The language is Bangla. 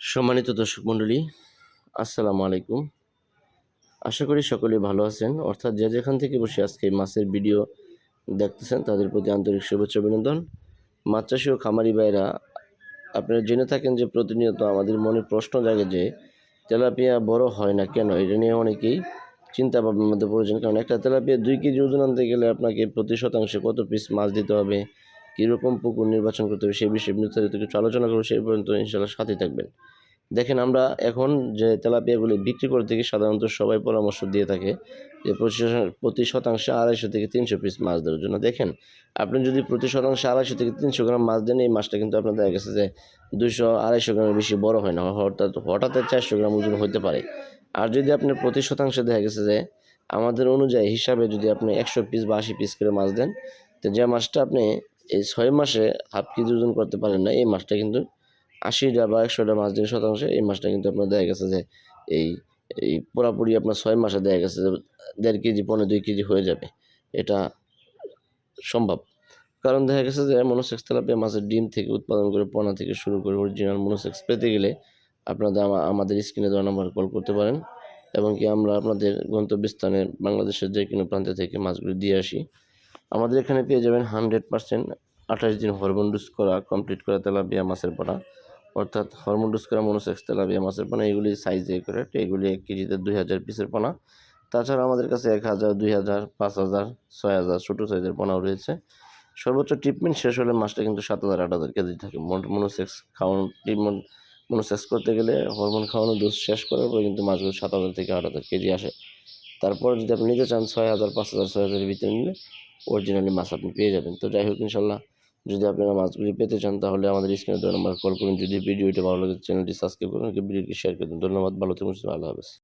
সম্মানিত দর্শক মণ্ডলী, আসসালামু আলাইকুম। আশা করি সকলেই ভালো আছেন। অর্থাৎ যে যেখান থেকে বসে আজকে মাছের ভিডিও দেখতেছেন, তাদের প্রতি আন্তরিক শুভেচ্ছা অভিনন্দন। মাছ চাষি ও খামারি ভাইরা আপনারা জেনে থাকেন যে প্রতিনিয়ত আমাদের মনে প্রশ্ন জাগে যে, তেলাপিয়া বড় হয় না কেন? এটা নিয়ে অনেকেই চিন্তা ভাবনার মধ্যে পড়েছেন। কারণ একটা তেলাপিয়া দুই কেজি ওজন আনতে গেলে আপনাকে প্রতি শতাংশে কত পিস মাছ দিতে হবে? কীরকম পুকুর নির্বাচন করতে হবে সেই বিষয়ে বিস্তারিত কিছু আলোচনা করব, সেই পর্যন্ত ইনশাল্লাহ সাথে থাকবেন। দেখেন আমরা এখন যে তেলাপিয়াগুলি বিক্রি করতে গিয়ে সাধারণত সবাই পরামর্শ দিয়ে থাকে যে প্রতি শতাংশে আড়াইশো থেকে তিনশো পিস মাছ দেওয়ার জন্য। দেখেন, আপনি যদি প্রতি শতাংশে আড়াইশো থেকে তিনশো গ্রাম মাছ দেন, এই মাছটা কিন্তু আপনার দেখা গেছে যে দুশো আড়াইশো গ্রামের বেশি বড় হয় না। হঠাৎ হঠাৎ চারশো গ্রাম ওজন হতে পারে। আর যদি আপনি প্রতি শতাংশে দেখা গেছে যে আমাদের অনুযায়ী হিসাবে যদি আপনি একশো পিস বা আশি পিস করে মাছ দেন, তো যে মাছটা আপনি এই ছয় মাসে হাফ কেজি ওজন করতে পারেন না, এই মাছটা কিন্তু আশিটা বা একশোটা মাছ দিন শতাংশে, এই মাছটা কিন্তু আপনার দেখা গেছে যে এই এই পুরাপুরি আপনার ছয় মাসে দেখা গেছে যে দেড় কেজি পনেরো দুই কেজি হয়ে যাবে, এটা সম্ভব। কারণ দেখা গেছে যে মনোসেক্স তেলাপিয়া মাছের ডিম থেকে উৎপাদন করে পোনা থেকে শুরু করে অরিজিনাল মনোসেক্স পেতে গেলে আপনাদের আমাদের স্ক্রিনে দেওয়া নাম্বার কল করতে পারেন, এবং কি আমরা আপনাদের গন্তব্যস্থানে বাংলাদেশের যে কোনো প্রান্ত থেকে মাছগুলি দিয়ে আসি। আমাদের এখানে পেয়ে যাবেন হান্ড্রেড পার্সেন্ট আঠাশ দিন হরমোন ডুজ করা কমপ্লিট করা তেলাপিয়া মাছের পোনা। অর্থাৎ হরমোন ডুজ করা মনোসেক্স তেলাপিয়া মাছের পোনা, এগুলি সাইজে করে, এগুলি এক কেজিতে দুই হাজার পিসের পোনা। তাছাড়া আমাদের কাছে এক হাজার, দুই হাজার, পাঁচ হাজার, ছয় হাজার ছোটো সাইজের পোনাও রয়েছে। সর্বোচ্চ ট্রিটমেন্ট শেষ হলে মাছটা কিন্তু সাত হাজার, আট হাজার কেজি থাকে মনোসেক্স খাওয়ানো ট্রিটমেন্ট মনোসেক্স করতে গেলে হরমোন খাওয়ানো ডোজ শেষ করার পরে কিন্তু মাছগুলো সাত হাজার থেকে আট হাজার কেজি আসে। তারপর যদি আপনি নিতে চান, ছয় হাজার, পাঁচ হাজার, ছয় হাজারের ভিতরে নিলে অরিজিনালি মাছ আপনি পেয়ে যাবেন। তো যাই হোক, ইনশাল্লাহ, যদি আপনারা মাছগুলি পেতে চান, তাহলে আমাদের স্ক্রিনে দেওয়া নাম্বার কল করুন। যদি ভিডিওটি ভালো লাগে চ্যানেলটি সাবস্ক্রাইব করুন। ভিডিওটি শেয়ার করে দিন। ধন্যবাদ, ভালো থাকুন, আল্লাহ হাফেজ।